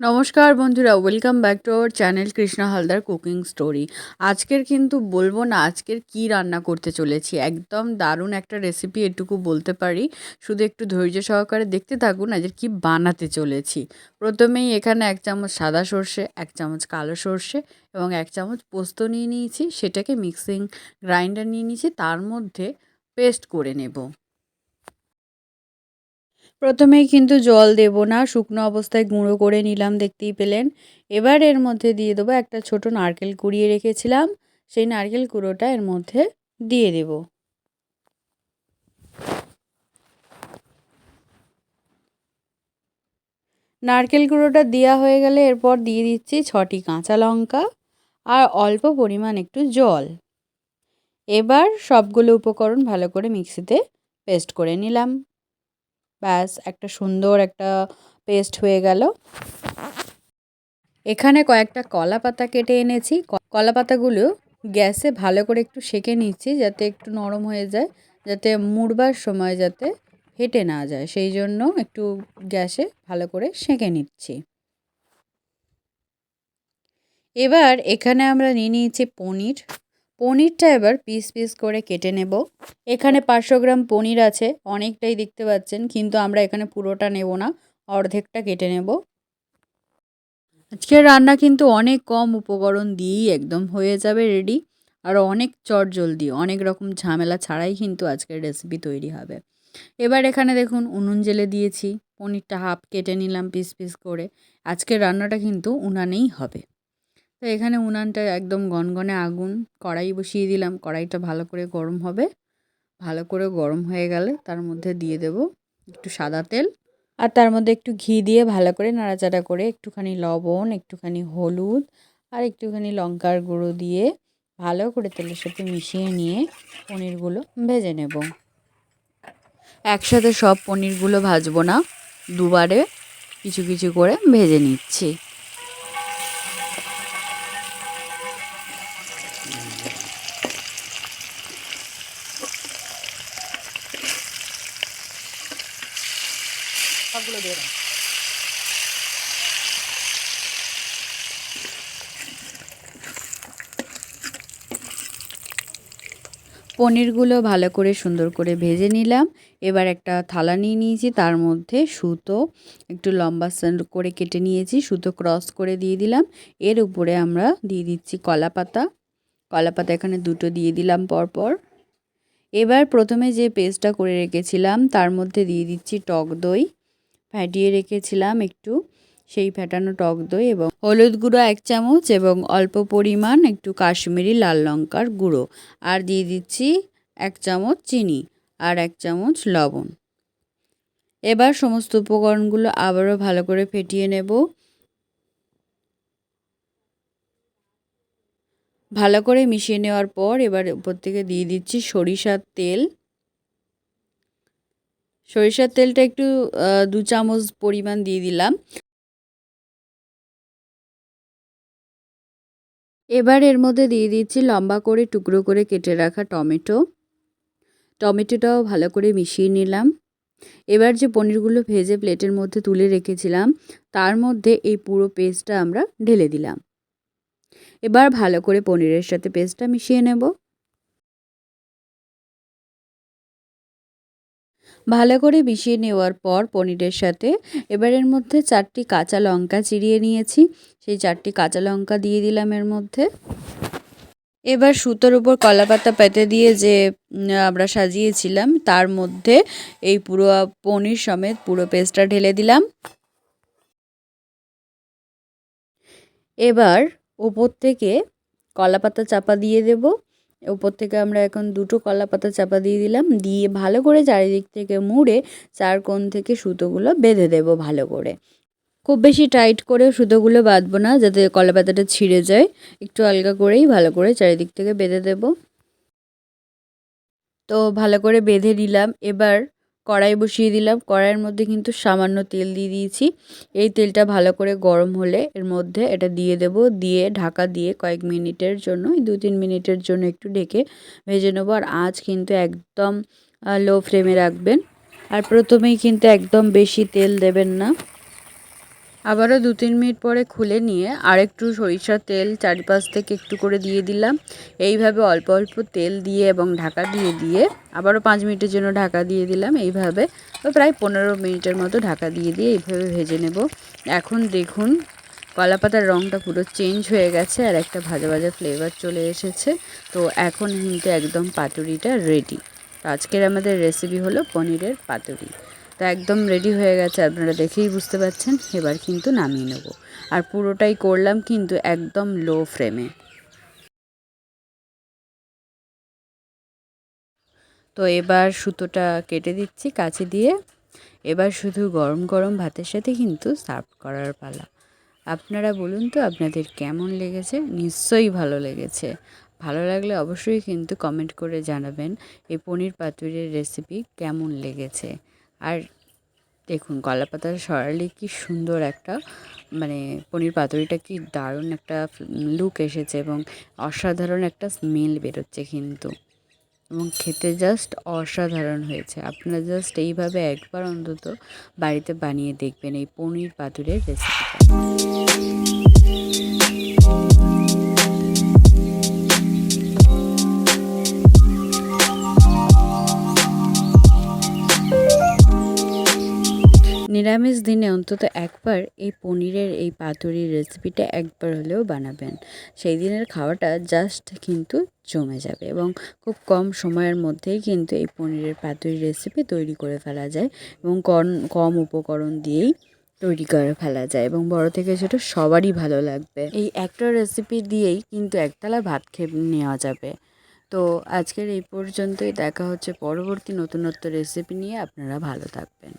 নমস্কার বন্ধুরা welcome back to our channel Krishna Haldar cooking story আজকের কিন্তু বলব না, আজকের কি রান্না করতে চলেছি। একদম দারুণ একটা রেসিপি এটুকু বলতে পারি। শুধু একটু ধৈর্য সহকারে দেখতে থাকুন আজকে কি বানাতে চলেছি। প্রথমেই এখানে এক চামচ সাদা সর্ষে, এক চামচ কালো সর্ষে এবং এক চামচ পোস্ত নিয়ে নিয়েছি। সেটাকে মিক্সিং গ্রাইন্ডার নিয়ে নিয়েছি। তার মধ্যে পেস্ট করে নেব। প্রথমেই কিন্তু জল দেব না, শুকনো অবস্থায় গুঁড়ো করে নিলাম, দেখতেই পেলেন। এবার এর মধ্যে দিয়ে দেবো একটা ছোট নারকেল কুড়িয়ে রেখেছিলাম, সেই নারকেল কুড়োটা এর মধ্যে দিয়ে দেব। নারকেল গুঁড়োটা দেওয়া হয়ে গেলে এরপর দিয়ে দিচ্ছি ছটি কাঁচা লঙ্কা আর অল্প পরিমাণ একটু জল। এবার সবগুলো উপকরণ ভালো করে মিক্সিতে পেস্ট করে নিলাম। ব্যাস, একটা সুন্দর একটা পেস্ট হয়ে গেল। এখানে কয়েকটা কলা পাতা কেটে এনেছি। কলা পাতাগুলো গ্যাসে ভালো করে একটু সেকে নিচ্ছি যাতে একটু নরম হয়ে যায়, যাতে মুড়বার সময় যাতে হেঁটে না যায়। সেই জন্য একটু গ্যাসে ভালো করে সেঁকে নিচ্ছি। এবার এখানে আমরা নিয়ে নিয়েছি পনির। পনিরটা এবার পিস পিস করে কেটে নেব। এখানে পাঁচশো গ্রাম পনির আছে, অনেকটাই দেখতে পাচ্ছেন, কিন্তু আমরা এখানে পুরোটা নেব না, অর্ধেকটা কেটে নেব। আজকের রান্না কিন্তু অনেক কম উপকরণ দিয়েই একদম হয়ে যাবে রেডি আর অনেক চট জলদি, অনেক রকম ঝামেলা ছাড়াই কিন্তু আজকের রেসিপি তৈরি হবে। এবার এখানে দেখুন, উনুন জেলে দিয়েছি, পনিরটা হাফ কেটে নিলাম পিস পিস করে, আজকের রান্নাটা কিন্তু উনানেই হবে। তো এখানে উনানটা একদম গনগনে আগুন, কড়াই বসিয়ে দিলাম। কড়াইটা ভালো করে গরম হবে। ভালো করে গরম হয়ে গেলে তার মধ্যে দিয়ে দেব একটু সাদা তেল আর তার মধ্যে একটু ঘি দিয়ে ভালো করে নাড়াচাড়া করে একটুখানি লবণ, একটুখানি হলুদ আর একটুখানি লঙ্কার গুঁড়ো দিয়ে ভালো করে তেলের সাথে মিশিয়ে নিয়ে পনিরগুলো ভেজে নেব। একসাথে সব পনিরগুলো ভাজবো না। দুবারে কিছু কিছু করে ভেজে নিচ্ছি। সবগুলো দিয়ে দাও। পনিরগুলো ভালো করে সুন্দর করে ভেজে নিলাম। এবার একটা থালা নিয়ে নিয়েছি, তার মধ্যে সুতো, একটু লম্বা করে কেটে নিয়েছি, সুতো ক্রস করে দিয়ে দিলাম। এর উপরে আমরা দিয়ে দিচ্ছি কলা পাতা। কলা পাতা এখানে দুটো দিয়ে দিলাম পরপর। এবার প্রথমে যে পেস্টটা করে রেখেছিলাম, তার মধ্যে দিয়ে দিচ্ছি টক দই। ফ্যাটিয়ে রেখেছিলাম একটু। সেই ফ্যাটানো টক দই এবং হলুদ গুঁড়ো এক চামচ এবং অল্প পরিমাণ একটু কাশ্মীরি লাল লঙ্কার গুঁড়ো। আর দিয়ে দিচ্ছি এক চামচ চিনি আর এক চামচ লবণ। এবার সমস্ত উপকরণগুলো আবারও ভালো করে ফেটিয়ে নেব। ভালো করে মিশিয়ে নেওয়ার পর এবার উপর থেকে দিয়ে দিচ্ছি সরিষার তেল। সরিষার তেলটা একটু দু চামচ পরিমাণ দিয়ে দিলাম। এবার এর মধ্যে দিয়ে দিচ্ছি লম্বা করে টুকরো করে কেটে রাখা টমেটো। টমেটোটাও ভালো করে মিশিয়ে নিলাম। এবার যে পনিরগুলো ভেজে প্লেটের মধ্যে তুলে রেখেছিলাম, তার মধ্যে এই পুরো পেস্টটা আমরা ঢেলে দিলাম। এবার ভালো করে পনিরের সাথে পেস্টটা মিশিয়ে নেব। ভালো করে মিশিয়ে নেওয়ার পর পনিরের সাথে এবার এর মধ্যে চারটি কাঁচা লঙ্কা চিরিয়ে নিয়েছি। সেই চারটি কাঁচা লঙ্কা দিয়ে দিলাম এর মধ্যে। এবার সুতোর উপর কলা পাতা পেতে দিয়ে যে আমরা সাজিয়েছিলাম, তার মধ্যে এই পুরো পনির সমেত পুরো পেস্টটা ঢেলে দিলাম। এবার ওপর থেকে কলা পাতা চাপা দিয়ে দেবো। উপর থেকে আমরা এখন দুটো কলা পাতা চাপা দিয়ে দিলাম। দিয়ে ভালো করে চারিদিক থেকে মুড়ে চার কোণ থেকে সুতোগুলো বেঁধে দেব ভালো করে। খুব বেশি টাইট করে সুতোগুলো বাঁধবো না, যাতে কলা পাতাটা ছিঁড়ে যায়। একটু আলগা করেই ভালো করে চারিদিক থেকে বেঁধে দেব। তো ভালো করে বেঁধে নিলাম। এবার কড়াই বসিয়ে দিলাম। কড়াইয়ের মধ্যে কিন্তু সামান্য তেল দিয়ে দিয়েছি। এই তেলটা ভালো করে গরম হলে এর মধ্যে এটা দিয়ে দেব। দিয়ে ঢাকা দিয়ে কয়েক মিনিটের জন্য দু তিন মিনিটের জন্য একটু ঢেকে ভেজে নেব। আর আঁচ কিন্তু একদম লো ফ্লেমে রাখবেন। আর প্রথমেই কিন্তু একদম বেশি তেল দেবেন না। আবারও দু তিন মিনিট পরে খুলে নিয়ে আরেকটু সরিষার তেল চারিপাশ থেকে একটু করে দিয়ে দিলাম। এইভাবে অল্প অল্প তেল দিয়ে এবং ঢাকা দিয়ে দিয়ে আবারও পাঁচ মিনিটের জন্য ঢাকা দিয়ে দিলাম। এইভাবে প্রায় পনেরো মিনিটের মতো ঢাকা দিয়ে দিয়ে এইভাবে ভেজে নেব। এখন দেখুন কলা পাতার রঙটা পুরো চেঞ্জ হয়ে গেছে আর একটা ভাজা ভাজা ফ্লেভার চলে এসেছে। তো এখন কিন্তু একদম পাতুরিটা রেডি আজকের আমাদের রেসিপি হলো পনিরের পাতুরি। তো একদম রেডি হয়ে গেছে, আপনারা দেখেই বুঝতে পারছেন। এবার কিন্তু নামিয়ে নেব। আর পুরোটাই করলাম কিন্তু একদম লো ফ্লেমে তো এবার সুতোটা কেটে দিচ্ছি কাছে দিয়ে। এবার শুধু গরম গরম ভাতের সাথে কিন্তু সার্ভ করার পালা। আপনারা বলুন তো, আপনাদের কেমন লেগেছে? নিশ্চয়ই ভালো লেগেছে। ভালো লাগলে অবশ্যই কিন্তু কমেন্ট করে জানাবেন, এই পনির পাতুরির রেসিপি কেমন লেগেছে? আর দেখুন কলা পাতার সরালে কি সুন্দর একটা মানে পনির পাতুরিটা কি দারুণ একটা লুক এসেছে এবং অসাধারণ একটা স্মেল বেরোচ্ছে কিন্তু। এবং খেতে জাস্ট অসাধারণ হয়েছে। আপনারা জাস্ট এইভাবে একবার অন্তত বাড়িতে বানিয়ে দেখবেন এই পনির পাতুরের রেসিপিটা নিরামিষ দিনে অন্তত একবার এই পনিরের এই পাতুরির রেসিপিটা একবার হলেও বানাবেন। সেই দিনের খাওয়াটা জাস্ট কিন্তু জমে যাবে এবং খুব কম সময়ের মধ্যেই কিন্তু এই পনিরের পাতুরি রেসিপি তৈরি করে ফেলা যায় এবং কম কম উপকরণ দিয়েই তৈরি করে ফেলা যায় এবং বড় থেকে ছোট সবারই ভালো লাগবে। এই একটা রেসিপি দিয়েই কিন্তু একতলা ভাত খেয়ে নেওয়া যাবে। তো আজকের এই পর্যন্তই। দেখা হচ্ছে পরবর্তী নতুনত্ব রেসিপি নিয়ে। আপনারা ভালো থাকবেন।